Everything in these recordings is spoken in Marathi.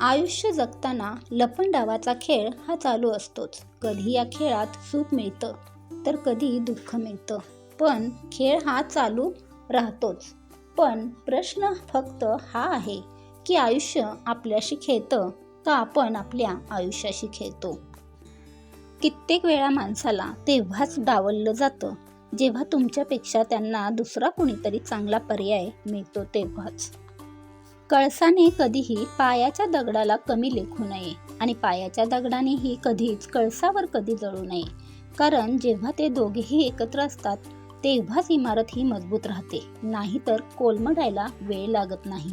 आयुष्य जगताना लपंडावाचा खेळ हा चालू असतोच. कधी या खेळात सुख मिळतं तर कधी दुःख मिळतं. पण खेळ हा चालू राहतोच. पण प्रश्न फक्त हा आहे की आयुष्य आपल्याशी खेळतं का आपण आपल्या आयुष्याशी खेळतो? कित्येक वेळा माणसाला तेव्हाच डावललं जातं. जेव्हा तुमच्यापेक्षा त्यांना दुसरा कोणीतरी चांगला पर्याय मिळतो तेव्हाच. कळसाने कधीही पायाच्या दगडाला कमी लेखू नये आणि पायाच्या दगडानेही कधीच कळसावर कधी जळू नये. कारण जेव्हा ते दोघेही एकत्र असतात तेव्हाच इमारत ही मजबूत राहते. नाहीतर कोलमडायला वेळ लागत नाही.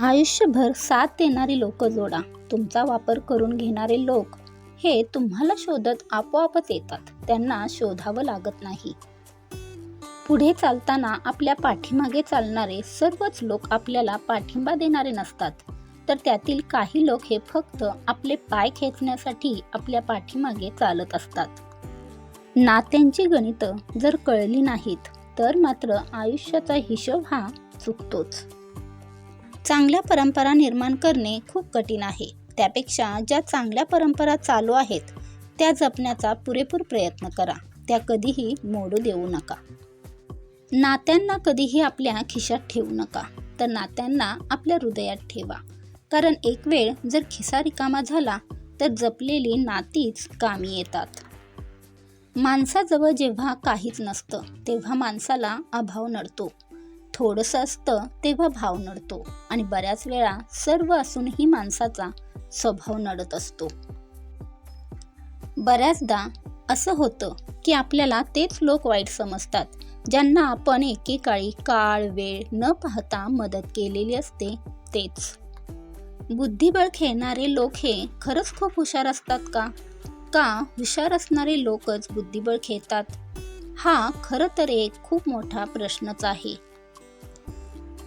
आयुष्यभर साथ देणारी लोक जोडा. तुमचा वापर करून घेणारे लोक हे तुम्हाला शोधत आपोआपच येतात. त्यांना शोधावं लागत नाही. पुढे चालताना आपल्या पाठीमागे चालणारे सर्वच लोक आपल्याला पाठिंबा देणारे नसतात. तर त्यातील काही लोक हे फक्त आपले पाय खेचण्यासाठी आपल्या पाठीमागे चालत असतात. नात्यांची गणितं जर कळली नाहीत तर मात्र आयुष्याचा हिशोब हा चुकतोच. चांगल्या परंपरा निर्माण करणे खूप कठीण आहे. त्यापेक्षा ज्या चांगल्या परंपरा चालू आहेत त्या जपण्याचा पुरेपूर प्रयत्न करा. त्या कधीही मोडू देऊ नका. नात्यांना कधीही आपल्या खिशात ठेवू नका. तर नात्यांना आपल्या हृदयात ठेवा. कारण एक वेळ जर खिसा रिकामा झाला तर जपलेली नातीच कामी येतात. माणसाजवळ जेव्हा काहीच नसतं तेव्हा माणसाला अभाव नडतो. थोडंसं असतं तेव्हा भाव नडतो. आणि बऱ्याच वेळा सर्व असूनही माणसाचा स्वभाव नडत असतो. बऱ्याचदा असं होतं की आपल्याला तेच लोक वाईट समजतात. ज्यांना आपण एकेकाळी काळ वेळ न पाहता मदत केलेली असते तेच. बुद्धिबळ खेळणारे लोक हे खरंच खूप हुशार असतात का? का हुशार असणारे लोकच बुद्धिबळ खेळतात? हा खरं तर एक खूप मोठा प्रश्नच आहे.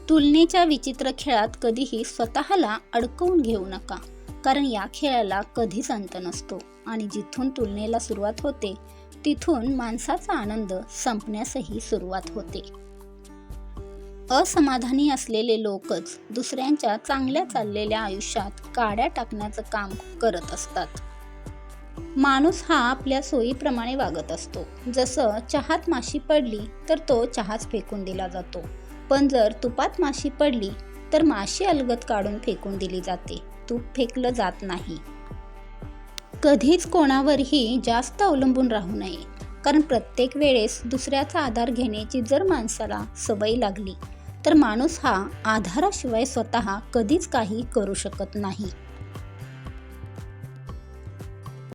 तुलनेच्या विचित्र खेळात कधीही स्वतःला अडकवून घेऊ नका कारण या खेळाला कधीच अंत नसतो आणि जिथून तुलनेला सुरुवात होते तिथून माणसाचा आनंद संपण्यासही सुरुवात होते. असमाधानी असलेले लोकच दुसऱ्यांच्या चांगल्या चाललेल्या आयुष्यात काड्या टाकण्याचं काम करत असतात. माणूस हा आपल्या सोयीप्रमाणे वागत असतो. जसं चहात माशी पडली तर तो चहाच फेकून दिला जातो. पण जर तुपात माशी पडली तर माशी अलगत काढून फेकून दिली जाते. तूप फेकलं जात नाही. कधीच कोणावरही जास्त अवलंबून राहू नये. कारण प्रत्येक वेळेस दुसऱ्याचा आधार घेण्याची जर माणसाला सवय लागली तर माणूस हा आधाराशिवाय स्वतः कधीच काही करू शकत नाही.